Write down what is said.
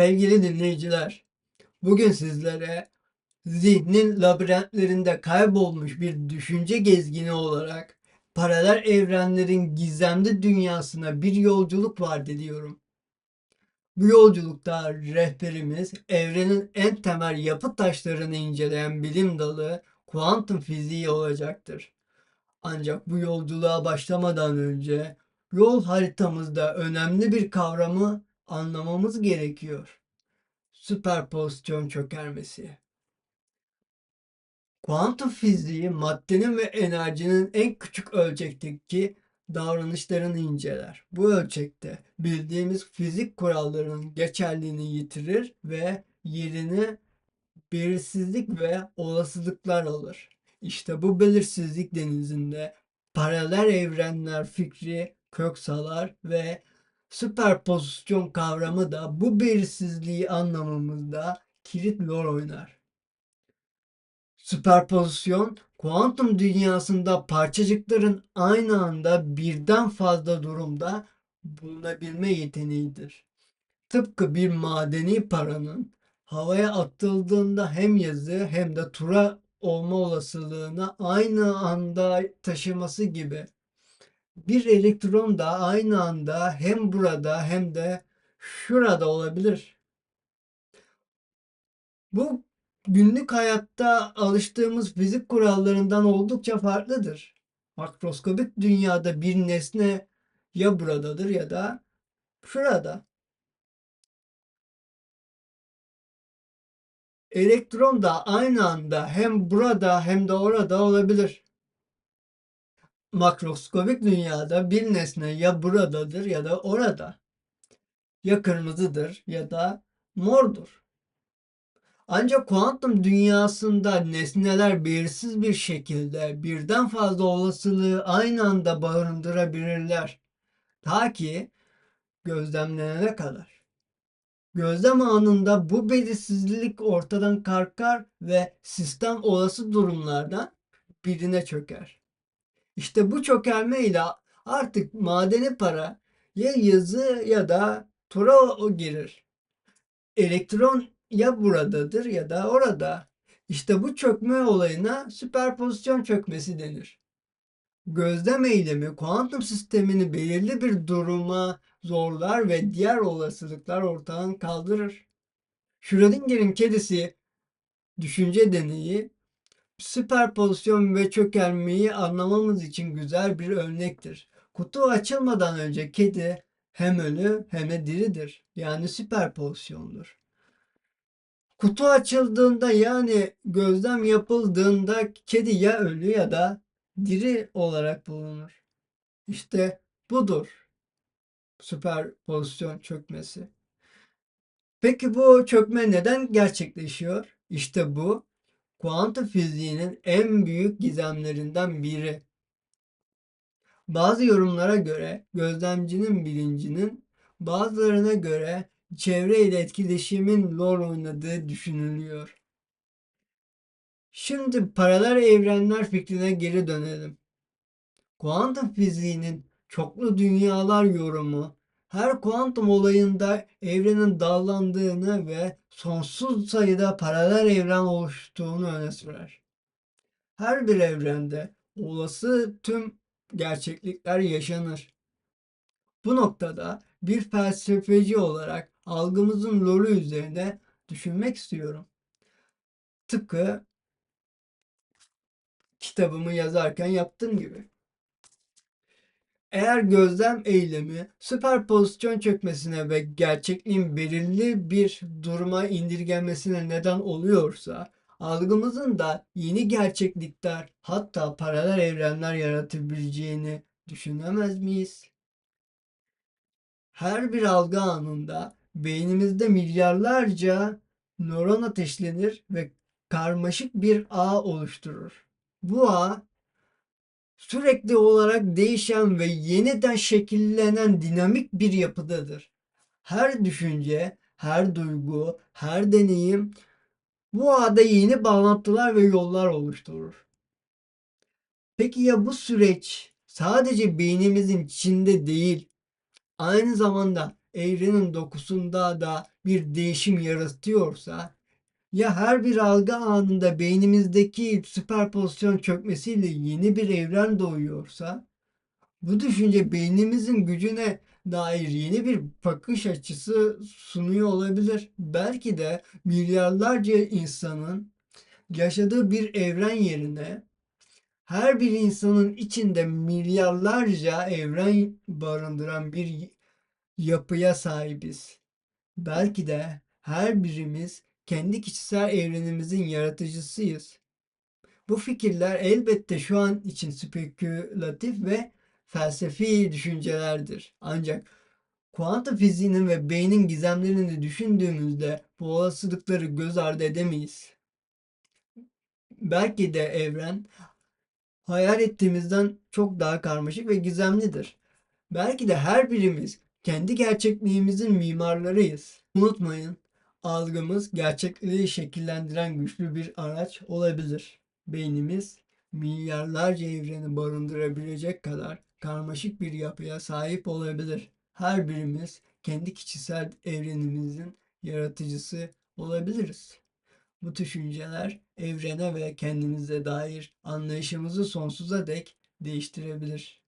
Sevgili dinleyiciler, bugün sizlere zihnin labirentlerinde kaybolmuş bir düşünce gezgini olarak paralel evrenlerin gizemli dünyasına bir yolculuk var diyorum. Bu yolculukta rehberimiz evrenin en temel yapı taşlarını inceleyen bilim dalı kuantum fiziği olacaktır. Ancak bu yolculuğa başlamadan önce yol haritamızda önemli bir kavramı anlamamız gerekiyor. Süperpozisyon çökermesi. Kuantum fiziği maddenin ve enerjinin en küçük ölçekteki davranışlarını inceler. Bu ölçekte bildiğimiz fizik kurallarının geçerliliğini yitirir ve yerini belirsizlik ve olasılıklar alır. İşte bu belirsizlik denizinde paralel evrenler fikri kök salar ve süperpozisyon kavramı da bu belirsizliği anlamamızda kilit rol oynar. Süperpozisyon, kuantum dünyasında parçacıkların aynı anda birden fazla durumda bulunabilme yeteneğidir. Tıpkı bir madeni paranın havaya atıldığında hem yazı hem de tura olma olasılığını aynı anda taşıması gibi bir elektron da aynı anda hem burada hem de şurada olabilir. Bu günlük hayatta alıştığımız fizik kurallarından oldukça farklıdır. Makroskobik dünyada bir nesne ya buradadır ya da şurada. Elektron da aynı anda hem burada hem de orada olabilir. Makroskobik dünyada bir nesne ya buradadır ya da orada. Ya kırmızıdır ya da mordur. Ancak kuantum dünyasında nesneler belirsiz bir şekilde birden fazla olasılığı aynı anda barındırabilirler. Ta ki gözlemlenene kadar. Gözlem anında bu belirsizlik ortadan kalkar ve sistem olası durumlardan birine çöker. İşte bu çökelme ile artık madeni para ya yazı ya da tura o girir. Elektron ya buradadır ya da orada. İşte bu çökme olayına süperpozisyon çökmesi denir. Gözlem eylemi kuantum sistemini belirli bir duruma zorlar ve diğer olasılıklar ortadan kaldırır. Schrödinger'in kedisi düşünce deneyi süperpozisyon ve çökelmeyi anlamamız için güzel bir örnektir. Kutu açılmadan önce kedi hem ölü hem de diridir. Yani süperpozisyondur. Kutu açıldığında yani gözlem yapıldığında kedi ya ölü ya da diri olarak bulunur. İşte budur süperpozisyon çökmesi. Peki bu çökme neden gerçekleşiyor? İşte bu kuantum fiziğinin en büyük gizemlerinden biri. Bazı yorumlara göre gözlemcinin bilincinin, bazılarına göre çevre ile etkileşimin rol oynadığı düşünülüyor. Şimdi paralel evrenler fikrine geri dönelim. Kuantum fiziğinin çoklu dünyalar yorumu her kuantum olayında evrenin dallandığını ve sonsuz sayıda paralel evren oluştuğunu öne sürer. Her bir evrende olası tüm gerçeklikler yaşanır. Bu noktada bir felsefeci olarak algımızın rolü üzerine düşünmek istiyorum. Tıpkı kitabımı yazarken yaptığım gibi. Eğer gözlem eylemi süperpozisyon çökmesine ve gerçekliğin belirli bir duruma indirgenmesine neden oluyorsa, algımızın da yeni gerçeklikler hatta paralel evrenler yaratabileceğini düşünemez miyiz? Her bir algı anında beynimizde milyarlarca nöron ateşlenir ve karmaşık bir ağ oluşturur. Bu ağ sürekli olarak değişen ve yeniden şekillenen dinamik bir yapıdadır. Her düşünce, her duygu, her deneyim bu ağda yeni bağlantılar ve yollar oluşturur. Peki ya bu süreç sadece beynimizin içinde değil, aynı zamanda evrenin dokusunda da bir değişim yaratıyorsa ya her bir algı anında beynimizdeki süperpozisyon çökmesiyle yeni bir evren doğuyorsa bu düşünce beynimizin gücüne dair yeni bir bakış açısı sunuyor olabilir. Belki de milyarlarca insanın yaşadığı bir evren yerine her bir insanın içinde milyarlarca evren barındıran bir yapıya sahibiz. Belki de her birimiz kendi kişisel evrenimizin yaratıcısıyız. Bu fikirler elbette şu an için spekülatif ve felsefi düşüncelerdir. Ancak kuantum fiziğinin ve beynin gizemlerini düşündüğümüzde bu olasılıkları göz ardı edemeyiz. Belki de evren hayal ettiğimizden çok daha karmaşık ve gizemlidir. Belki de her birimiz kendi gerçekliğimizin mimarlarıyız. Unutmayın, algımız gerçekliği şekillendiren güçlü bir araç olabilir. Beynimiz milyarlarca evreni barındırabilecek kadar karmaşık bir yapıya sahip olabilir. Her birimiz kendi kişisel evrenimizin yaratıcısı olabiliriz. Bu düşünceler evrene ve kendimize dair anlayışımızı sonsuza dek değiştirebilir.